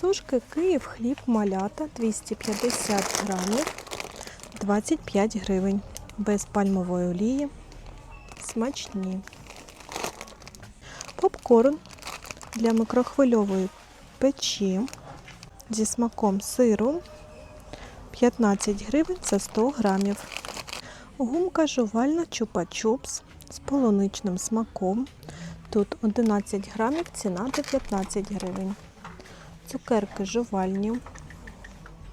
Сушки Київ хліб малята 250 грамів 25 гривень. Без пальмової олії. Смачні. Попкорн для микрохвильової печі зі смаком сиру 15 гривень за 100 грамів. Гумка жувальна чупа-чупс з полуничним смаком. Тут 11 грамів, ціна 19 гривень. Цукерки жувальні,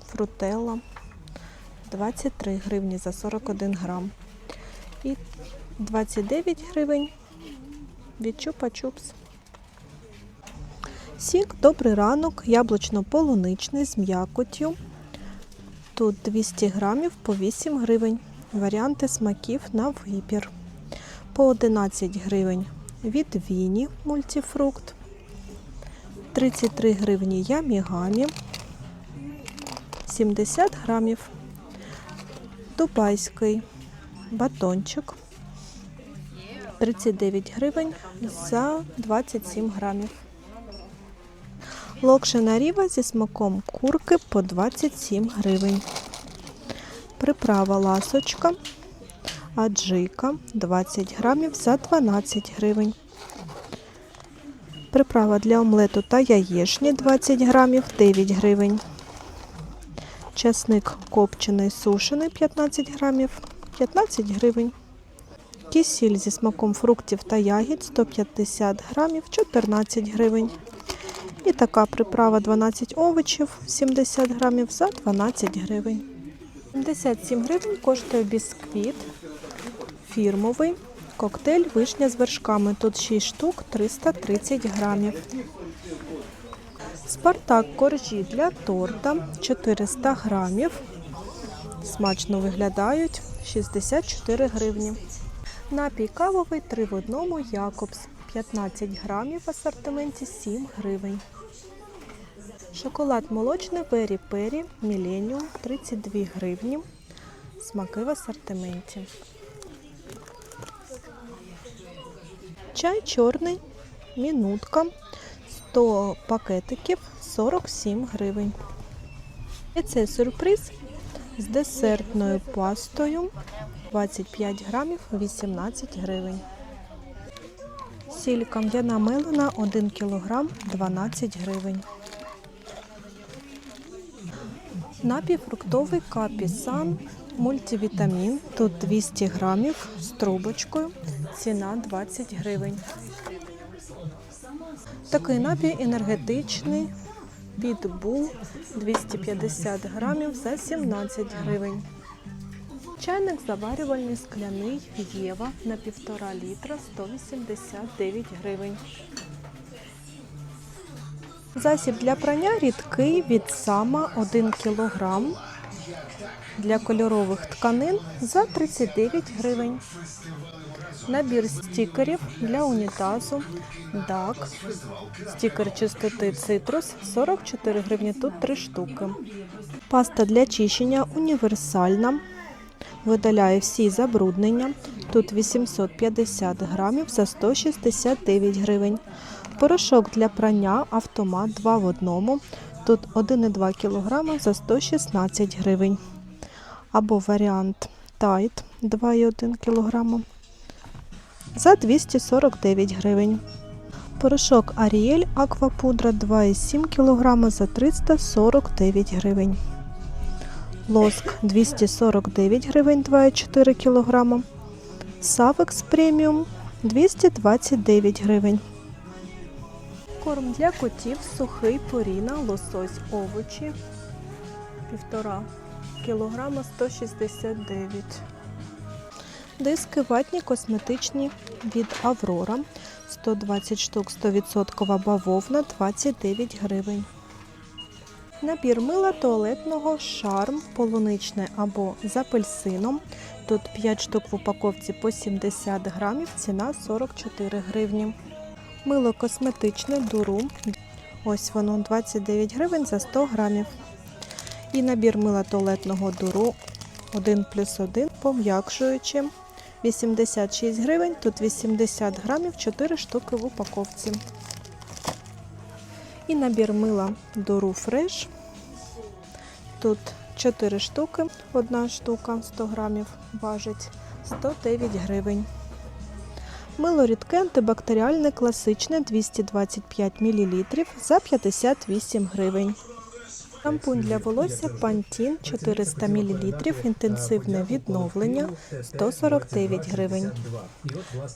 фрутелла 23 гривні за 41 грам. І 29 гривень від чупа-чупс. Сік добрий ранок, яблучно-полуничний з м'якоттю. Тут 200 грамів по 8 гривень. Варіанти смаків на вибір. По 11 гривень від Віні мультифрукт. 33 гривні ямігамі. 70 грамів. Дубайський батончик. 39 гривень за 27 грамів. Локшина ріва зі смаком курки по 27 гривень. Приправа ласочка, аджика 20 грамів за 12 гривень. Приправа для омлету та яєшні 20 грамів 9 гривень. Часник копчений сушений 15 грамів 15 гривень. Кисіль зі смаком фруктів та ягід 150 грамів 14 гривень. І така приправа 12 овочів 70 грамів за 12 гривень. 77 гривень коштує бісквіт фірмовий коктейль вишня з вершками. Тут 6 штук 330 грамів. Спартак коржі для торта 400 грамів. Смачно виглядають 64 гривні. Напій кавовий 3 в одному Якобс 15 грамів в асортименті 7 гривень. Шоколад молочний Вері Пері Міленіум 32 гривні. Смаки в асортименті. Чай чорний, мінутка, 100 пакетиків 47 гривень. І це сюрприз з десертною пастою 25 грамів 18 гривень. Сіль кам'яна мелена 1 кг 12 гривень. Напій фруктовий капісан мультивітамін. Тут 200 грамів з трубочкою. Ціна 20 гривень. Такий напій енергетичний Pitbull 250 грамів за 17 гривень. Чайник заварювальний скляний Єва на 1,5 літра 189 гривень. Засіб для прання рідкий від сама 1 кг для кольорових тканин за 39 гривень. Набір стікерів для унітазу DAC. Стікер чистоти цитрус 44 гривні. Тут 3 штуки. Паста для чищення універсальна. Видаляє всі забруднення. Тут 850 грамів за 169 гривень. Порошок для прання автомат 2 в одному. Тут 1,2 кг за 116 гривень. Або варіант Тайт 2,1 кг за 249 гривень. Порошок Аріель Аквапудра 2,7 кг за 349 гривень. Лоск 249 гривень 2,4 кг. Савекс преміум 229 гривень. Корм для котів сухий поріна, лосось овочі 1,5 кг 169 Диски ватні косметичні від Аврора 120 штук 100% бавовна 29 гривень. Набір мила туалетного шарм полуничне або з апельсином. Тут 5 штук в упаковці по 70 грамів, ціна 44 гривні. Мило косметичне дуру. Ось воно 29 гривень за 100 грамів. І набір мила туалетного дуру 1 плюс 1 пом'якшуючи 86 гривень, тут 80 грамів, 4 штуки в упаковці. І набір мила Дуру Фреш. Тут 4 штуки, одна штука 100 грамів важить 109 гривень. Мило рідке антибактеріальне класичне 225 мл за 58 гривень. Шампунь для волосся Pantene 400 мл інтенсивне відновлення 149 гривень.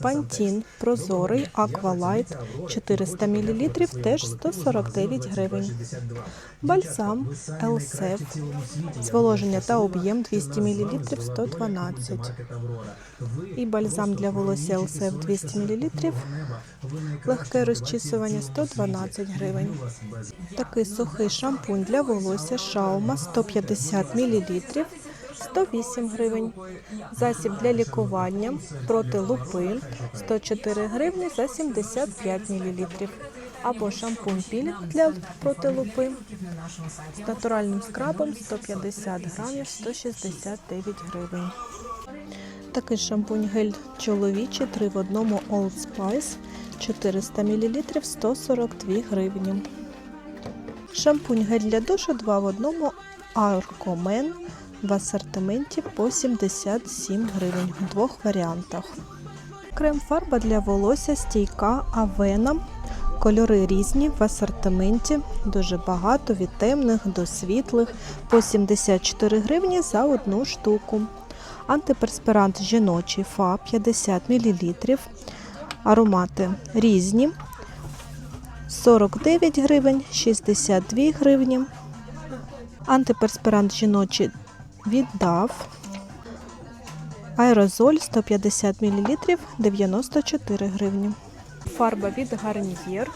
Pantene прозорий Aqualight 400 мл теж 149 гривень. Бальзам Elsef зволоження та об'єм 200 мл 112. І бальзам для волосся Elsef 200 мл легке розчісування 112 гривень. Такий сухий шампунь для волосся Шаума 150 мл 108 гривень. Засіб для лікування проти лупи 104 гривні за 75 мл. Або шампунь пілінг для проти лупи з натуральним скрабом 150 грамів 169 гривень. Такий шампунь гель чоловічий 3 в одному Old Spice 400 мл 142 гривні. Шампунь гель для душу 2 в одному Arcomen в асортименті по 77 гривень в двох варіантах. Крем-фарба для волосся стійка Avena. Кольори різні в асортименті, дуже багато від темних до світлих по 74 гривні за одну штуку. Антиперспирант жіночий ФА 50 мл. Аромати різні. 49 гривень, 62 гривні. Антиперспирант жіночий віддав. Аерозоль 150 мл 94 гривні. Фарба від Гарнієр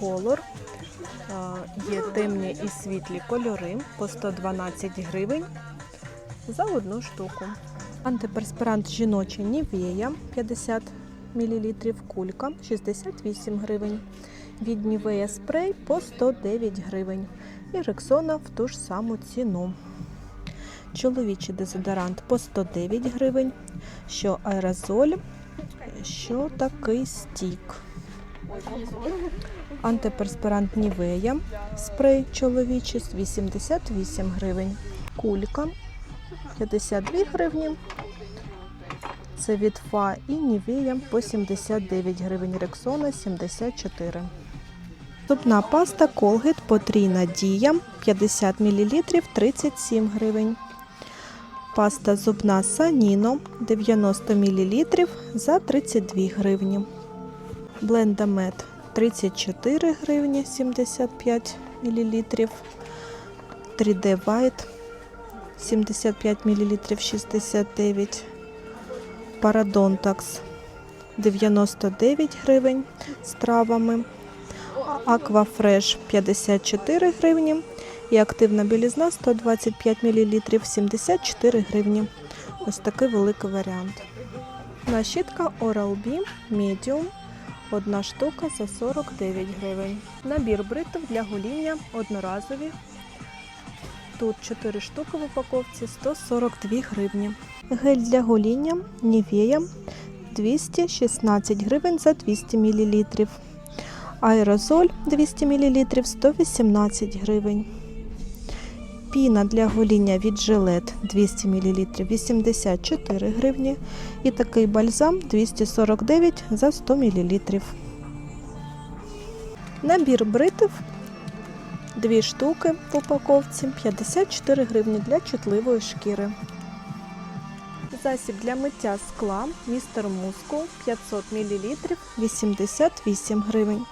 Колор. Є темні і світлі кольори по 112 гривень за одну штуку. Антиперспирант жіночий Нівея 50 мл кулька 68 гривень. Від Нівея спрей по 109 гривень. І Рексона в ту ж саму ціну. Чоловічий дезодорант по 109 гривень. Що аерозоль, що такий стік. Антиперспирант Нівея спрей чоловічий 88 гривень. Кулька 52 гривні. Це від ФА і Нівея по 79 гривень. Рексона 74. Зубна паста Colgate потрійна дія 50 мл 37 гривень. Паста зубна Саніно 90 мл за 32 гривні. Блендамет 34 гривні 75 мл. 3D White 75 мл 69 Парадонтакс 99 гривень з травами. Аквафреш 54 гривні. І активна білізна 125 мл 74 гривні. Ось такий великий варіант. На щітка Oral-B Medium. Одна штука за 49 гривень. Набір бритв для гоління одноразові. Тут 4 штуки в упаковці 142 гривні. Гель для гоління Nivea 216 гривень за 200 мл. Аерозоль 200 мл 118 гривень. Піна для гоління від жилет 200 мл 84 гривні. І такий бальзам 249 за 100 мл. Набір бритв 2 штуки в упаковці 54 гривні для чутливої шкіри. Засіб для миття скла містер Мускул 500 мл 88 гривень.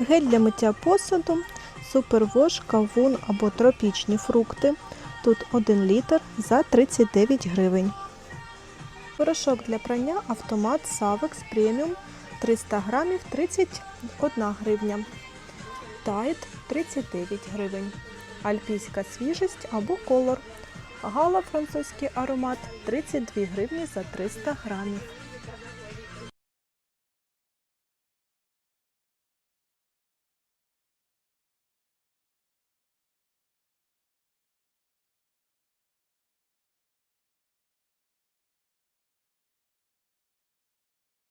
Гель для миття посуду, супервош, кавун або тропічні фрукти. Тут 1 літр за 39 гривень. Порошок для прання автомат Savex Premium 300 грамів 31 гривня. Тайд 39 гривень. Альпійська свіжість або колор. Гала французький аромат 32 гривні за 300 грамів.